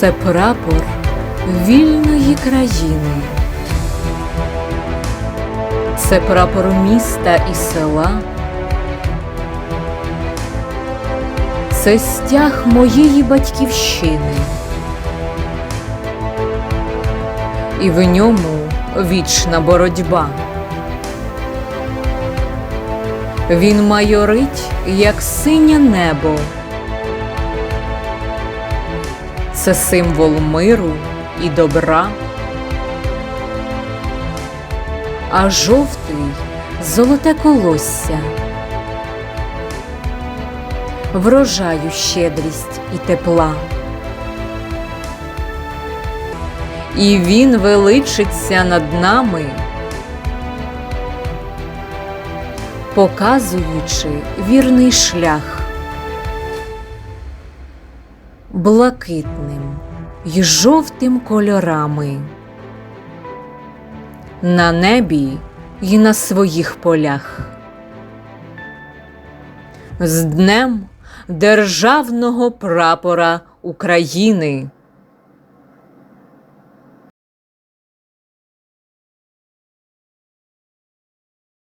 Це прапор вільної країни. Це прапор міста і села. Це стяг моєї батьківщини. І в ньому вічна боротьба. Він майорить, як синє небо. Це символ миру і добра. А жовтий золоте колосся. Врожаю щедрість і тепла. І він величиться над нами, показуючи вірний шлях блакитним й жовтим кольорами. На небі й на своїх полях. З Днем Державного прапора України.